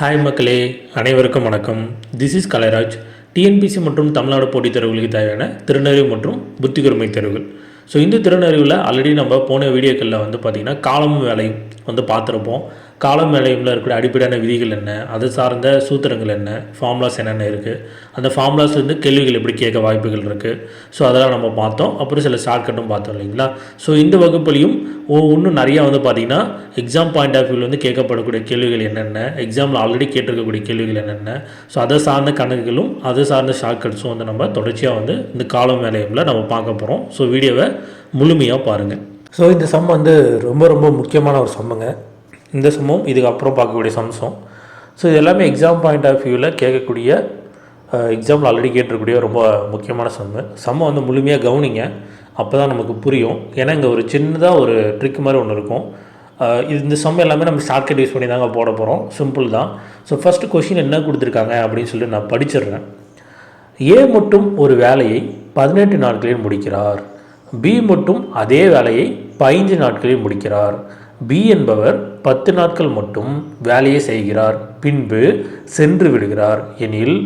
Hi மக்களே. அனைவருக்கும் வணக்கம். திஸ் இஸ் கலைராஜ் டிஎன்பிசி மற்றும் தமிழ்நாடு போட்டித் தேர்வுகளுக்கு தேவையான திறனறிவு மற்றும் புத்திகூர்மை தேர்வுகள். ஸோ இந்த திறனறிவில் ஆல்ரெடி நம்ம போன வீடியோக்களில் வந்து பார்த்திங்கன்னா காலமும் வேலையும் வந்து பார்த்துருப்போம். காலம் வேலையில் இருக்கிற அடிப்படையான விதிகள் என்ன? அது சார்ந்த சூத்திரங்கள் என்ன? ஃபார்முலாஸ் என்னென்ன இருக்குது அந்த ஃபார்முலாஸ் வந்து கேள்விகள் எப்படி கேட்க வாய்ப்புகள் இருக்குது ஸோ அதெல்லாம் நம்ம பார்த்தோம். அப்புறம் சில ஷார்ட்கட்டும் பார்த்தோம் இல்லைங்களா? ஸோ இந்த வகுப்புலையும் இன்னும் நிறையா வந்து பார்த்திங்கன்னா எக்ஸாம் பாயிண்ட் ஆஃப் வியூவில் வந்து கேட்கப்படக்கூடிய கேள்விகள் என்னென்ன? எக்ஸாமில் ஆல்ரெடி கேட்டிருக்கக்கூடிய கேள்விகள் என்னென்ன? ஸோ அதை சார்ந்த கணக்குகளும் அதை சார்ந்த ஷார்ட்கட்ஸும் வந்து நம்ம தொடர்ச்சியாக வந்து இந்த காலம் வேலையில் நம்ம பார்க்க போகிறோம் ஸோ வீடியோவை முழுமையாக பாருங்கள் ஸோ இந்த சம் வந்து ரொம்ப ரொம்ப முக்கியமான ஒரு சம்முங்க. இந்த சமம் இதுக்கப்புறம் பார்க்கக்கூடிய சம்சம். ஸோ இது எல்லாமே எக்ஸாம் பாயிண்ட் ஆஃப் வியூவில் கேட்கக்கூடிய எக்ஸாமில் ஆல்ரெடி கேட்டிருக்கக்கூடிய ரொம்ப முக்கியமான சம்மு. சம்மை வந்து முழுமையாக கவனிங்க. அப்போ தான் நமக்கு புரியும். ஏன்னா இங்கே ஒரு சின்னதாக ஒரு ட்ரிக் மாதிரி ஒன்று இருக்கும். இது இந்த சம் எல்லாமே நம்ம ஷார்ட்கட் யூஸ் பண்ணி தாங்க போட போகிறோம் சிம்பிள் தான். ஸோ ஃபஸ்ட்டு கொஷின் என்ன கொடுத்துருக்காங்க அப்படின்னு சொல்லிட்டு நான் படிச்சிடுறேன். ஏ மட்டும் ஒரு வேலையை பதினெட்டு நாட்களில் முடிக்கிறார். பி மட்டும் அதே வேலையை பதினைஞ்சு நாட்களில் முடிக்கிறார். பி என்பவர் பத்து நாட்கள் மட்டும் வேலையை செய்கிறார். பின்பு சென்று விடுகிறார். எனில்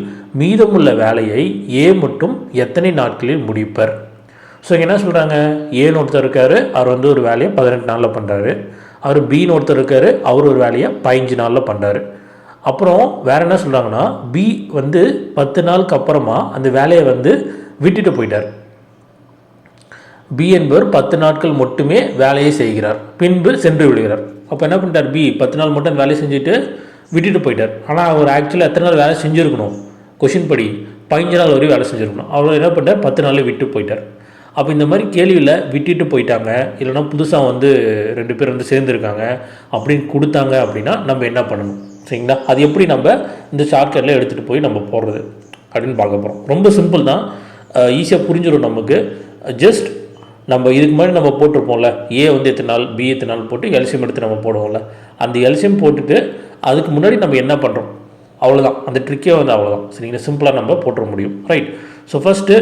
மீதமுள்ள வேலையை ஏ மட்டும் எத்தனை நாட்களில் முடிப்பர்? ஸோ இங்கே என்ன சொல்கிறாங்க ஏன்னு ஒருத்தர் இருக்கார் அவர் வந்து ஒரு வேலையை பதினெட்டு நாளில் பண்ணுறாரு அவர் பின்னு ஒருத்தர் இருக்கார் அவர் ஒரு வேலையை பதினஞ்சு நாளில் பண்ணுறாரு அப்புறம் வேறு என்ன சொல்கிறாங்கன்னா பி வந்து பத்து நாளுக்கு அப்புறமா அந்த வேலையை வந்து விட்டுட்டு போயிட்டார். பி என்பவர் பத்து நாட்கள் மட்டுமே வேலையை செய்கிறார். பின்பு சென்று விடுகிறார். அப்போ என்ன பண்ணிட்டார்? பி பத்து நாள் மட்டும் வேலையை செஞ்சுட்டு விட்டுட்டு போயிட்டார். ஆனால் அவர் ஆக்சுவலாக எத்தனை நாள் வேலை செஞ்சுருக்கணும்? கொஷின் படி பதினஞ்சு நாள் வரையும் வேலை செஞ்சுருக்கணும். அவர் என்ன பண்ணிட்டார்? பத்து நாளில் விட்டு போயிட்டார். அப்போ இந்த மாதிரி கேள்வியில் விட்டுட்டு போயிட்டாங்க. இல்லைன்னா புதுசாக வந்து ரெண்டு பேர் வந்து சேர்ந்துருக்காங்க. அப்படின்னு கொடுத்தாங்க அப்படின்னா நம்ம என்ன பண்ணணும்? சரிங்களா? அது எப்படி நம்ம இந்த ஷார்ட்கட்டில் எடுத்துகிட்டு போய் நம்ம போடுறது அப்படின்னு பார்க்க போகிறோம் ரொம்ப சிம்பிள் தான். ஈஸியாக புரிஞ்சிடும் நமக்கு. ஜஸ்ட் நம்ம இதுக்கு முன்னாடி நம்ம போட்டிருப்போம்ல ஏ வந்து எத்தனை நாள் பி எத்தனை நாள் போட்டு எல்சியம் எடுத்து நம்ம போடுவோம்ல. அந்த எல்சியம் போட்டுட்டு அதுக்கு முன்னாடி நம்ம என்ன பண்ணுறோம் அவ்வளோதான் அந்த ட்ரிக்கே வந்து அவ்வளோதான் சரிங்களா? சிம்பிளாக நம்ம போட்டுற முடியும். ரைட் ஸோ ஃபஸ்ட்டு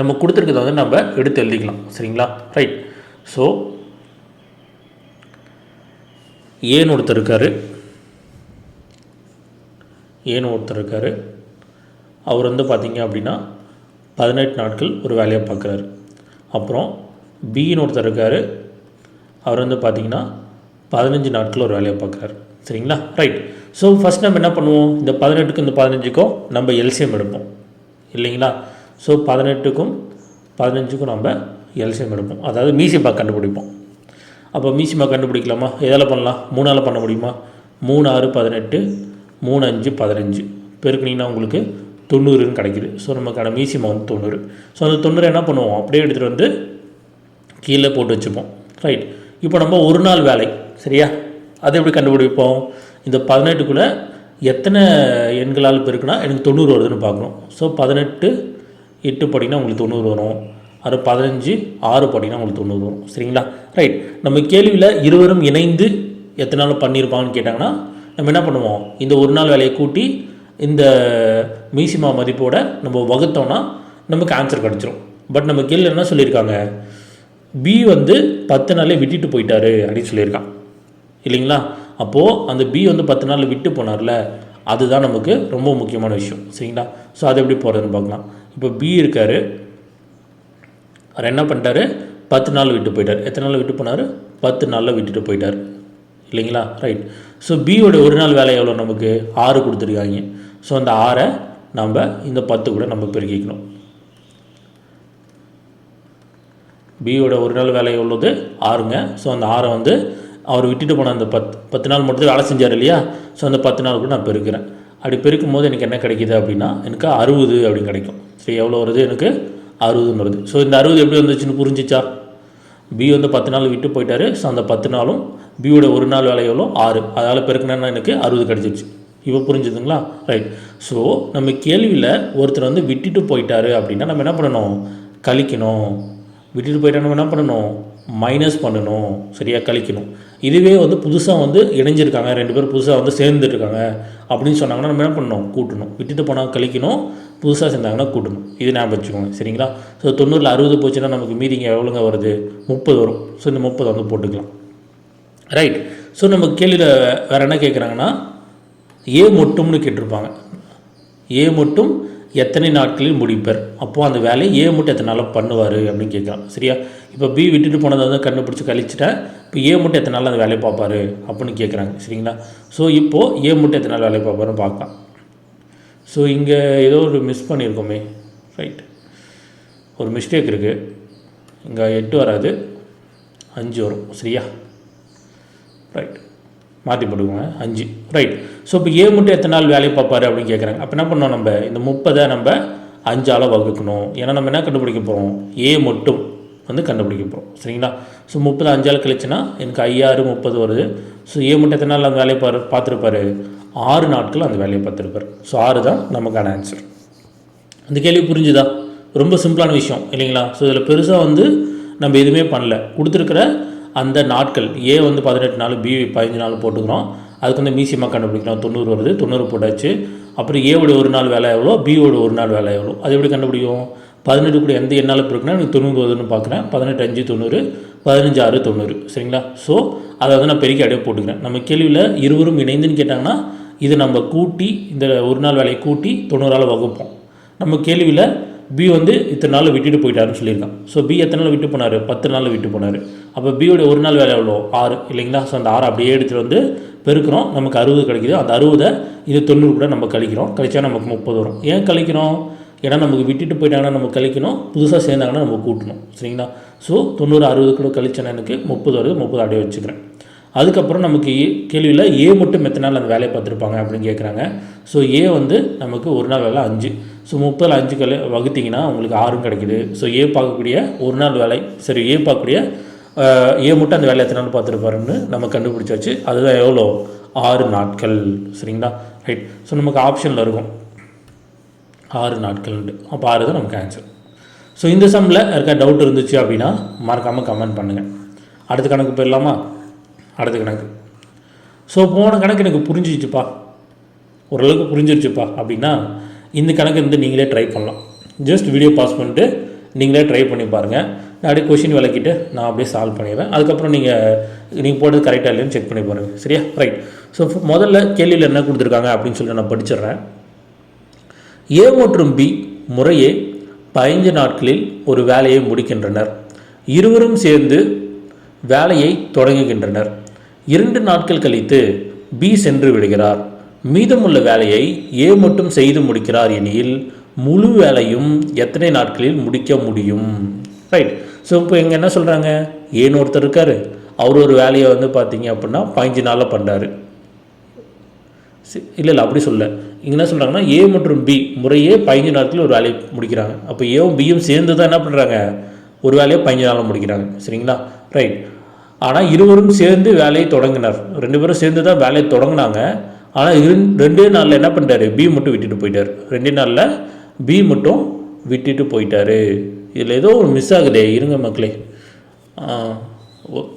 நம்ம கொடுத்துருக்கத வந்து நம்ம எடுத்து எழுதிக்கலாம். சரிங்களா? ரைட் ஸோ ஏன்னு ஒருத்தர் இருக்கார். ஏன்னு ஒருத்தர் இருக்கார். அவர் வந்து பார்த்தீங்க அப்படின்னா பதினெட்டு நாட்கள் ஒரு வேலையை பார்க்குறாரு அப்புறம் பின்னு ஒருத்தர் இருக்கார். அவர் வந்து பார்த்தீங்கன்னா பதினஞ்சு நாட்கள் ஒரு வேலையை பார்க்குறாரு. சரிங்களா? ரைட் ஸோ ஃபஸ்ட் நம்ம என்ன பண்ணுவோம்? இந்த பதினெட்டுக்கும் இந்த பதினஞ்சுக்கும் நம்ம எல்சிஎம் எடுப்போம். இல்லைங்களா? ஸோ பதினெட்டுக்கும் பதினஞ்சுக்கும் நம்ம எல்சிஎம் எடுப்போம். அதாவது மீசிமா கண்டுபிடிப்போம். அப்போ மீசிமா கண்டுபிடிக்கலாமா? எதால் பண்ணலாம்? மூணால் பண்ண முடியுமா? மூணு ஆறு பதினெட்டு மூணு அஞ்சு பதினஞ்சு. பெருக்குனிங்கன்னா உங்களுக்கு தொண்ணூறுன்னு கிடைக்குது. ஸோ நமக்கான மீசிமா வந்து தொண்ணூறு. ஸோ அந்த தொண்ணூறு என்ன பண்ணுவோம்? அப்படியே எடுத்துகிட்டு வந்து கீழே போட்டு வச்சுப்போம். ரைட் இப்போ நம்ம ஒரு நாள் வேலை சரியா? அதை எப்படி கண்டுபிடிப்போம்? இந்த பதினெட்டுக்குள்ளே எத்தனை எண்களால் பெருக்குன்னா எனக்கு தொண்ணூறு வருதுன்னு பார்க்கணும். ஸோ பதினெட்டு எட்டு படிங்கன்னா உங்களுக்கு தொண்ணூறு வரும். அது பதினஞ்சு ஆறு படிங்கன்னா உங்களுக்கு தொண்ணூறு வரும். சரிங்களா? ரைட் நம்ம கேள்வியில் இருவரும் இணைந்து எத்தனை நாள் பண்ணியிருப்பாங்கன்னு கேட்டாங்கன்னா நம்ம என்ன பண்ணுவோம்? இந்த ஒரு நாள் வேலையை கூட்டி இந்த மீசிமா மதிப்போட நம்ம வகுத்தோம்னா நமக்கு ஆன்சர் கிடச்சிரும். பட் நம்ம கேள்வி என்ன சொல்லியிருக்காங்க? பி வந்து பத்து நாளே விட்டுட்டு போயிட்டாரு அப்படின்னு சொல்லியிருக்கான். இல்லைங்களா? அப்போது அந்த பி வந்து பத்து நாளில் விட்டு போனார்ல அதுதான் நமக்கு ரொம்ப முக்கியமான விஷயம். சரிங்களா? ஸோ அது எப்படி போகிறதுன்னு பார்க்கலாம். இப்போ பி இருக்கார். அவர் என்ன பண்ணிட்டாரு? பத்து நாள் விட்டு போயிட்டார். எத்தனை நாள் விட்டு போனார்? பத்து நாளில் விட்டுட்டு போயிட்டார். இல்லைங்களா? ரைட் ஸோ பியோட ஒரு நாள் வேலை எவ்வளோ நமக்கு? ஆறு கொடுத்துருக்காங்க. ஸோ அந்த ஆறை நம்ம இந்த பத்து கூட நம்ம பெருக்கிக்கணும். பியோட ஒரு நாள் வேலை எவ்வளோது ஆறுங்க. ஸோ அந்த ஆறை வந்து அவர் விட்டுட்டு போன அந்த பத்து பத்து நாள் மட்டும் வேலை செஞ்சார் இல்லையா? ஸோ அந்த பத்து நாள் கூட நான் பெருக்கிறேன். அப்படி பெருக்கும் போது எனக்கு என்ன கிடைக்குது அப்படின்னா எனக்கு அறுபது அப்படின்னு கிடைக்கும். சரி எவ்வளோ வருது? எனக்கு அறுபதுன்னு வருது. ஸோ இந்த அறுபது எப்படி வந்துச்சுன்னு புரிஞ்சிச்சா? பி வந்து பத்து நாள் விட்டு போயிட்டாரு. ஸோ அந்த பத்து நாளும் பியோட ஒரு நாள் வேலை எவ்வளோ? ஆறு. அதால் பெருக்கினா எனக்கு அறுபது கிடச்சிருச்சு. இப்போ புரிஞ்சுதுங்களா? ரைட் ஸோ நம்ம கேள்வியில் ஒருத்தர் வந்து விட்டுட்டு போயிட்டாரு அப்படின்னா நம்ம என்ன பண்ணணும்? கழிக்கணும். விட்டுட்டு போயிட்டா நம்ம என்ன பண்ணணும்? மைனஸ் பண்ணணும். சரியாக கழிக்கணும். இதுவே வந்து புதுசாக வந்து இணைஞ்சிருக்காங்க. ரெண்டு பேரும் புதுசாக வந்து சேர்ந்துருக்காங்க அப்படின்னு சொன்னாங்கன்னா நம்ம என்ன பண்ணணும்? கூட்டணும். விட்டுட்டு போனால் கழிக்கணும். புதுசாக சேர்ந்தாங்கன்னா கூட்டணும். இது ஞாபகம் வச்சுக்கோங்க. சரிங்களா? ஸோ தொண்ணூறில் அறுபது போச்சுன்னா நமக்கு மீதிங்க எவ்வளோங்க வருது? முப்பது வரும். ஸோ இந்த முப்பது வந்து போட்டுக்கலாம். ரைட் ஸோ நம்ம கேள்வியில் வேறு என்ன கேட்குறாங்கன்னா ஏ மட்டும்னு கேட்டிருப்பாங்க. ஏ மட்டும் எத்தனை நாட்களில் முடிப்பர்? அப்போது அந்த வேலையை ஏ மட்டும் எத்தனை நாளில் பண்ணுவார் அப்படின்னு கேட்கலாம் சரியா? இப்போ பி விட்டுட்டு போனதை வந்து கண்டுபிடிச்சி கழிச்சிட்டேன் இப்போ ஏ மட்டும் எத்தனை நாள் அந்த வேலையை பார்ப்பாரு அப்படின்னு கேட்குறாங்க சரிங்களா? ஸோ இப்போது ஏ மட்டும் எத்தனை நாள் வேலையை பார்ப்பாருன்னு பார்க்கலாம். ஸோ இங்கே ஏதோ ஒரு மிஸ் பண்ணியிருக்கோமே. ரைட் ஒரு மிஸ்டேக் இருக்குது இங்கே எட்டு வராது. அஞ்சு வரும். சரியா? ரைட் மாற்றி போட்டுக்கோங்க. அஞ்சு. ரைட் ஸோ இப்போ ஏ மட்டும் எத்தனை நாள் வேலையை பார்ப்பாரு அப்படின்னு கேட்குறாங்க அப்போ என்ன பண்ணோம் நம்ம? இந்த முப்பதை நம்ம அஞ்சால் வகுக்கணும். ஏன்னா நம்ம என்ன கண்டுபிடிக்க போகிறோம் ஏ மட்டும் வந்து கண்டுபிடிக்க போகிறோம் சரிங்களா? ஸோ முப்பது அஞ்சால் கழிச்சுன்னா எனக்கு ஐயாறு முப்பது வருது. ஸோ ஏ மட்டும் எத்தனை நாள் அந்த வேலையை பாரு பார்த்துருப்பாரு? ஆறு நாட்கள் அந்த வேலையை பார்த்துருப்பாரு. ஸோ ஆறு தான் நமக்கான ஆன்சர் அந்த கேள்வி புரிஞ்சுதா? ரொம்ப சிம்பிளான விஷயம் இல்லைங்களா? ஸோ இதில் பெருசாக வந்து நம்ம எதுவுமே பண்ணல. கொடுத்துருக்கிற அந்த நாட்கள் ஏ வந்து பதினெட்டு நாள் பி பதினஞ்சு நாள் போட்டுக்கிறோம். அதுக்கு வந்து மீசியமாக கண்டுபிடிக்கிறோம். தொண்ணூறு வருது தொண்ணூறு போட்டாச்சு. அப்புறம் ஏவோட ஒரு நாள் வேலை எவ்வளோ? பியோட ஒரு நாள் வேலை எவ்வளோ? அது எப்படி கண்டுபிடிக்கும் பதினெட்டு கூட எந்த எண்ணால் இருக்குன்னா எனக்கு தொண்ணூறு வருதுன்னு பார்க்குறேன். பதினெட்டு அஞ்சு தொண்ணூறு பதினஞ்சு ஆறு தொண்ணூறு. சரிங்களா? ஸோ அதை வந்து நான் பெருக்கி அடையே போட்டுக்கிறேன். நம்ம கேள்வியில் இருவரும் இணைந்துன்னு கேட்டாங்கன்னா இது நம்ம கூட்டி இந்த ஒரு நாள் வேலையை கூட்டி தொண்ணூறால் வகுப்போம். நம்ம கேள்வியில் பி வந்து இத்தனை நாள் விட்டுட்டு போயிட்டாருன்னு சொல்லியிருக்கான். ஸோ பி எத்தனை நாள் விட்டு போனார்? பத்து நாளில் விட்டு போனார். அப்போ பியோடைய ஒரு நாள் வேலை எவ்வளோ ஆறு. இல்லைங்களா? ஸோ அந்த ஆறு அப்படியே எடுத்துகிட்டு வந்து பெருக்கிறோம். நமக்கு அறுபது கிடைக்குது. அந்த அறுபதை இது தொண்ணூறு கூட நம்ம கழிக்கிறோம். கழிச்சா நமக்கு முப்பது வரும். ஏன் கழிக்கிறோம்? ஏன்னா நமக்கு விட்டுட்டு போயிட்டாங்கன்னா நம்ம கழிக்கணும். புதுசாக சேர்ந்தாங்கன்னா நம்ம கூட்டணும். சரிங்களா? ஸோ தொண்ணூறு அறுபது கூட கழிச்சேன்னா எனக்கு முப்பது வருது. முப்பது அப்படியே வச்சுக்கிறேன். அதுக்கப்புறம் நமக்கு கேள்வியில் ஏ மட்டும் எத்தனை நாள் அந்த வேலையை பார்த்துருப்பாங்க அப்படின்னு கேட்குறாங்க ஸோ ஏ வந்து நமக்கு ஒரு நாள் வேலை அஞ்சு. ஸோ முப்பதில் அஞ்சு கல் வகுத்திங்கன்னா உங்களுக்கு ஆறும் கிடைக்குது. ஸோ ஏ பார்க்கக்கூடிய ஒரு நாள் வேலை சரி ஏ பார்க்கக்கூடிய ஏ மட்டும் அந்த வேலையை எத்தனை நாள் பார்த்துருப்பாருன்னு நம்ம கண்டுபிடிச்சாச்சு. அதுதான் எவ்வளோ? ஆறு நாட்கள். சரிங்களா? ரைட் ஸோ நமக்கு ஆப்ஷனில் இருக்கும். ஆறு நாட்கள்ண்டு அப்போ ஆறு தான் நமக்கு ஆன்சர் ஸோ இந்த சம்மில் இருக்க டவுட் இருந்துச்சு அப்படின்னா மறக்காமல் கமெண்ட் பண்ணுங்கள் அடுத்த கணக்கு போயிடலாமா? அடுத்த கணக்கு. ஸோ போன கணக்கு எனக்கு புரிஞ்சிச்சுப்பா ஓரளவுக்கு புரிஞ்சிருச்சுப்பா. அப்படின்னா இந்த கணக்கு வந்து நீங்களே ட்ரை பண்ணலாம். ஜஸ்ட் வீடியோ பாஸ் பண்ணிட்டு நீங்களே ட்ரை பண்ணி பாருங்கள் நான் அப்படியே கொஷின் விளக்கிட்டு நான் அப்படியே சால்வ் பண்ணிடுவேன் அதுக்கப்புறம் நீங்கள் நீங்கள் போட்டது கரெக்டாக இல்லைன்னு செக் பண்ணி பாருங்கள் சரியா? ரைட் ஸோ முதல்ல கேள்வியில் என்ன கொடுத்துருக்காங்க அப்படின்னு சொல்லிட்டு நான் படிச்சிடுறேன். ஏ மற்றும் பி முறையே பதினைஞ்சு நாட்களில் ஒரு வேலையை முடிக்கின்றனர். இருவரும் சேர்ந்து வேலையை தொடங்குகின்றனர். இரண்டு நாட்கள் கழித்து பி சென்று விடுகிறார். மீதமுள்ள வேலையை ஏ மட்டும் செய்து முடிக்கிறார் எனில் முழு வேலையும் எத்தனை நாட்களில் முடிக்க முடியும்? ரைட் ஸோ இப்போ இங்கே என்ன சொல்கிறாங்க ஏன்னு ஒருத்தர் இருக்கார்? அவர் ஒரு வேலையை வந்து பார்த்தீங்க அப்படின்னா பதினஞ்சு நாளில் பண்ணுறாரு இல்லை இல்லை அப்படி சொல்ல இங்கே என்ன சொல்கிறாங்கன்னா ஏ மற்றும் பி முறையே பதினஞ்சு நாட்களில் ஒரு வேலையை முடிக்கிறாங்க. அப்போ ஏவும் பியும் சேர்ந்து தான் என்ன பண்ணுறாங்க ஒரு வேலையை பதினஞ்சு நாளில் முடிக்கிறாங்க. சரிங்களா? ரைட் ஆனால் இருவரும் சேர்ந்து வேலையை தொடங்கினார். ரெண்டு பேரும் சேர்ந்து தான் வேலையை தொடங்கினாங்க. ஆனால் இரு ரெண்டே நாளில் என்ன பண்ணிட்டாரு? பி மட்டும் விட்டுட்டு போயிட்டார். ரெண்டே நாளில் பி மட்டும் விட்டுட்டு போயிட்டாரு. இதில் ஏதோ ஒரு மிஸ் ஆகுதே இருங்க மக்களே.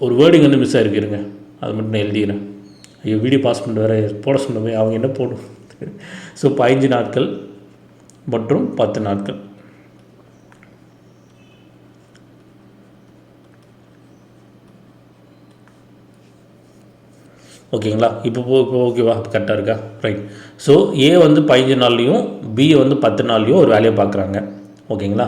ஒரு வேர்டிங் வந்து மிஸ் ஆகிருக்கு இருங்க அது மட்டும் நான் எழுதிக்கிறேன். ஐயோ வீடியோ பாஸ் பண்ணிட்டு வேறு போட சொன்னமே அவங்க என்ன போடும். ஸோ பதினஞ்சு நாட்கள் மற்றும் பத்து நாட்கள். ஓகேங்களா? இப்போ போ இப்போ ஓகேவா கரெக்டாக இருக்கா? ரைட் ஸோ ஏ வந்து பதினஞ்சு நாள்லேயும் பி வந்து பத்து நாள்லேயும் ஒரு வேலையை பார்க்குறாங்க. ஓகேங்களா?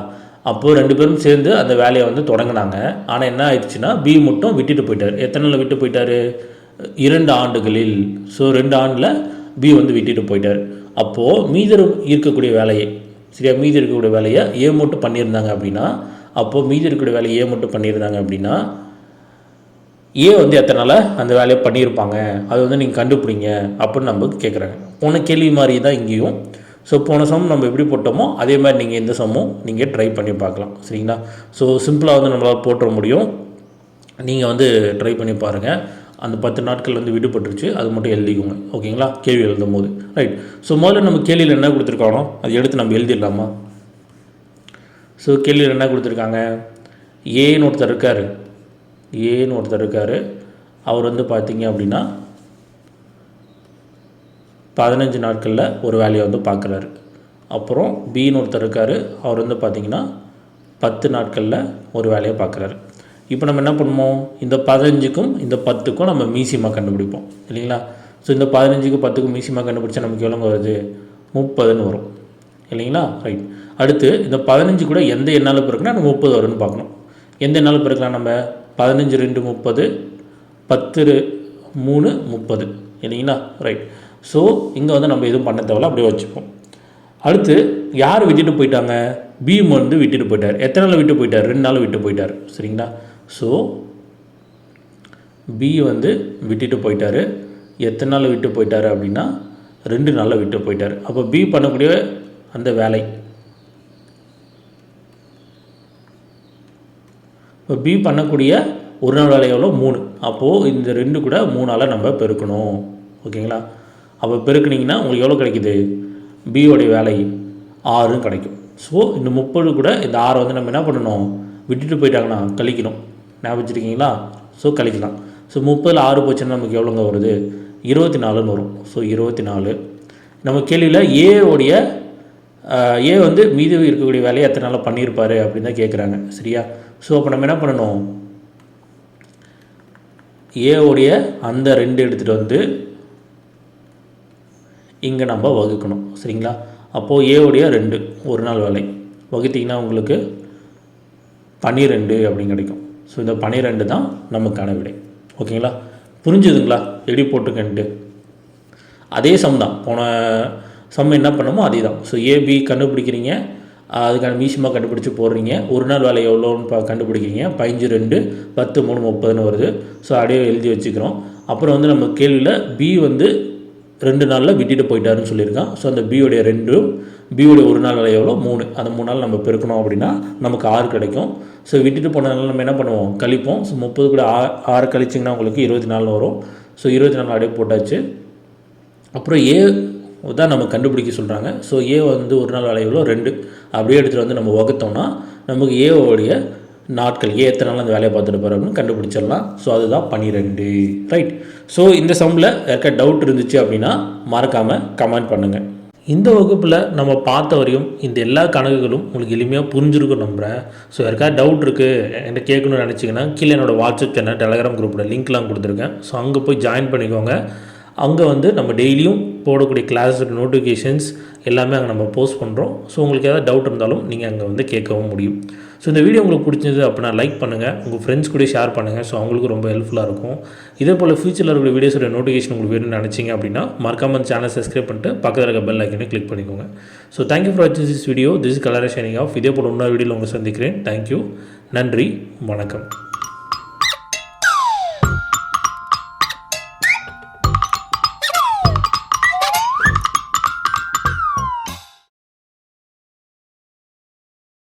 அப்போது ரெண்டு பேரும் சேர்ந்து அந்த வேலையை வந்து தொடங்கினாங்க. ஆனால் என்ன ஆயிடுச்சுன்னா பி மட்டும் விட்டுட்டு போயிட்டார். எத்தனை நாள் விட்டு போயிட்டார்? இரண்டு ஆண்டுகளில். ஸோ ரெண்டு ஆண்டில் பி வந்து விட்டுட்டு போயிட்டார். அப்போது மீதி இருக்கக்கூடிய வேலையை சரியா மீதி இருக்கக்கூடிய வேலையை ஏ மட்டும் பண்ணியிருந்தாங்க அப்படின்னா அப்போது மீதி இருக்கக்கூடிய வேலையை ஏ மட்டும் பண்ணியிருந்தாங்க அப்படின்னா ஏ வந்து எத்தனை நாளில் அந்த வேலையை பண்ணியிருப்பாங்க? அது வந்து நீங்கள் கண்டுபிடிங்க அப்படின்னு நம்ம கேட்குறாங்க போன கேள்வி மாதிரி தான் இங்கேயும் ஸோ போன சம் நம்ம எப்படி போட்டோமோ அதே மாதிரி நீங்கள் இந்த சம்மும் நீங்கள் ட்ரை பண்ணி பார்க்கலாம். சரிங்களா? ஸோ சிம்பிளாக வந்து நம்மளால் போட்டுற முடியும். நீங்கள் வந்து ட்ரை பண்ணி பாருங்கள் அந்த பத்து நாட்கள் வந்து விடுபட்டுருச்சு. அது மட்டும் எழுதிக்கோங்க. ஓகேங்களா? கேள்வி எழுதும் போது ரைட் ஸோ முதல்ல நம்ம கேள்வியில் என்ன கொடுத்துருக்கானோ அதை எடுத்து நம்ம எழுதிடலாமா? ஸோ கேள்வியில் என்ன கொடுத்துருக்காங்க? ஏன்னு ஒருத்தர் இருக்கார். ஏன்னு ஒருத்தர் இருக்கார். அவர் வந்து பார்த்தீங்க அப்படின்னா பதினஞ்சு நாட்களில் ஒரு வேலையை வந்து பார்க்குறாரு. அப்புறம் பின்னு ஒருத்தர் இருக்கார். அவர் வந்து பார்த்தீங்கன்னா பத்து நாட்களில் ஒரு வேலையை பார்க்குறாரு. இப்போ நம்ம என்ன பண்ணுவோம்? இந்த பதினஞ்சுக்கும் இந்த பத்துக்கும் நம்ம மீசியமாக கண்டுபிடிப்போம். இல்லைங்களா? ஸோ இந்த பதினஞ்சுக்கு பத்துக்கும் மீசியமாக கண்டுபிடிச்சா நமக்கு எவ்வளோங்க வருது? முப்பதுன்னு வரும். இல்லைங்களா? ரைட் அடுத்து இந்த பதினஞ்சு கூட எந்த எண்ணால் பிறகுனா நம்ம முப்பது வரும்னு பார்க்கணும். எந்த எண்ணால் பிறக்கலாம் நம்ம? பதினஞ்சு ரெண்டு முப்பது பத்து மூணு முப்பது. இல்லைங்களா? ரைட் ஸோ இங்கே வந்து நம்ம எதுவும் பண்ண தேவையில்ல அப்படியே வச்சுப்போம். அடுத்து யார் விட்டுட்டு போயிட்டாங்க? பீம் வந்து விட்டுட்டு போயிட்டார். எத்தனை நாள் விட்டு போயிட்டார்? ரெண்டு நாள் விட்டு போயிட்டார். சரிங்களா? ஸோ பி வந்து விட்டுட்டு போயிட்டாரு. எத்தனை நாள் விட்டு போயிட்டாரு அப்படின்னா ரெண்டு நாளில் விட்டு போயிட்டார். அப்போ பி பண்ணக்கூடிய அந்த வேலை. இப்போ பி பண்ணக்கூடிய ஒரு நாள் வேலை எவ்வளோ மூணு. அப்போது இந்த ரெண்டு கூட மூணால் நம்ம பெருக்கணும். ஓகேங்களா? அப்போ பெருக்குனீங்கன்னா உங்களுக்கு எவ்வளோ கிடைக்குது? பியோடைய வேலை ஆறும் கிடைக்கும். ஸோ இந்த முப்பது கூட இந்த ஆறை வந்து நம்ம என்ன பண்ணணும்? விட்டுட்டு போயிட்டாங்கன்னா கழிக்கணும். ஞாபகம் வச்சுருக்கீங்களா? ஸோ கழிக்கலாம். ஸோ முப்பதில் ஆறு போச்சுன்னா நமக்கு எவ்வளோங்க வருது? இருபத்தி நாலுன்னு வரும். ஸோ இருபத்தி நாலு நம்ம கேள்வியில் ஏவுடைய ஏ வந்து மீதி இருக்கக்கூடிய வேலையை எத்தனை நாளாக பண்ணியிருப்பார் அப்படின்னு தான் கேட்குறாங்க சரியா? ஸோ அப்போ நம்ம என்ன பண்ணணும்? ஏவுடைய அந்த ரெண்டு எடுத்துகிட்டு வந்து இங்கே நம்ம வகுக்கணும் சரிங்களா? அப்போது ஏவுடைய ரெண்டு ஒரு நாள் வேலை. வகுத்தீங்கன்னா உங்களுக்கு பன்னிரெண்டு அப்படின்னு கிடைக்கும். ஸோ இந்த பன்னிரெண்டு தான் நமக்கான விடை. ஓகேங்களா? புரிஞ்சுதுங்களா? எடி போட்டுக்கன்ட்டு. அதே சம் தான். போன சம் என்ன பண்ணமோ அதே தான். ஸோ ஏபி கண்டுபிடிக்கிறீங்க. அதுக்கான மீசியமாக கண்டுபிடிச்சி போடுறீங்க. ஒரு நாள் வேலை எவ்வளோன்னு பா கண்டுபிடிக்கிறீங்க. பதிஞ்சு ரெண்டு பத்து மூணு முப்பதுன்னு வருது. ஸோ அப்படியே எழுதி வச்சுக்கிறோம். அப்புறம் வந்து நம்ம கேள்வியில் பி வந்து ரெண்டு நாளில் விட்டுட்டு போயிட்டாருன்னு சொல்லியிருக்கான். ஸோ அந்த பியோடைய ரெண்டும் பியோடைய ஒரு நாள் எவ்வளோ? மூணு. அந்த மூணு நாள் நம்ம பெருக்கணும் அப்படின்னா நமக்கு ஆறு கிடைக்கும். ஸோ விட்டுட்டு போனதுனால நம்ம என்ன பண்ணுவோம்? கழிப்போம். ஸோ முப்பது கூட ஆ ஆறு கழிச்சிங்கன்னா உங்களுக்கு இருபத்தி நாலு வரும். ஸோ இருபத்தி நாலு அப்படியே போட்டாச்சு. அப்புறம் ஏ தான் நம்ம கண்டுபிடிக்க சொல்கிறாங்க ஸோ ஏ வந்து ஒரு நாள் வேலை ரெண்டு. அப்படியே எடுத்துகிட்டு வந்து நம்ம வகுத்தோம்னா நமக்கு ஏவோடைய நாட்கள் ஏ எத்தனை நாள் அந்த வேலையை பார்த்துட்டு போகிற அப்படின்னு கண்டுபிடிச்சிடலாம். ஸோ அதுதான் பன்னிரெண்டு ரைட் ஸோ இந்த சம்மில் இருக்க டவுட் இருந்துச்சு அப்படின்னா மறக்காமல் கமெண்ட் பண்ணுங்கள் இந்த வகுப்பில் நம்ம பார்த்த வரையும் இந்த எல்லா கணக்குகளும் உங்களுக்கு எளிமையாக புரிஞ்சிருக்கும் நம்புகிறேன் ஸோ யாருக்காவது டவுட் இருக்குது என்கிட்ட கேட்கணும்னு நினச்சிங்கன்னா கீழே என்னோட வாட்ஸ்அப் சேனல் டெலகிராம் குரூப்போட லிங்க்லாம் கொடுத்துருக்கேன். ஸோ அங்கே போய் ஜாயின் பண்ணிக்கோங்க. அங்கே வந்து நம்ம டெய்லியும் போடக்கூடிய கிளாஸ் நோட்டிஃபிகேஷன்ஸ் எல்லாமே அங்கே நம்ம போஸ்ட் பண்ணுறோம் ஸோ உங்களுக்கு ஏதாவது டவுட் இருந்தாலும் நீங்கள் அங்கே வந்து கேட்கவும் முடியும். ஸோ இந்த வீடியோ உங்களுக்கு பிடிச்சது அப்படின்னா லைக் பண்ணுங்கள் உங்கள் ஃப்ரெண்ட்ஸ் கூட ஷேர் பண்ணுங்கள் ஸோ அவங்களுக்கு ரொம்ப ஹெல்ப்ஃபுல்லாக இருக்கும். இதே போல் ஃபியூச்சரில் இருக்கிற வீடியோஸோட நோட்டிஃபிகேஷன் உங்களுக்கு வேணும்னு நினச்சிங்க அப்படின்னா மறக்காம சேனல் சப்ஸ்கிரைப் பண்ணிட்டு பக்கத்தில் இருக்க பெல் ஐக்கனை கிளிக் பண்ணிக்கோங்க. ஸோ தேங்க்யூ ஃபார் வாட்சிங் this video this colour shining off இதே போல் இன்னொரு வீடியோவில் உங்களை சந்திக்கிறேன். தேங்க்யூ நன்றி. வணக்கம்.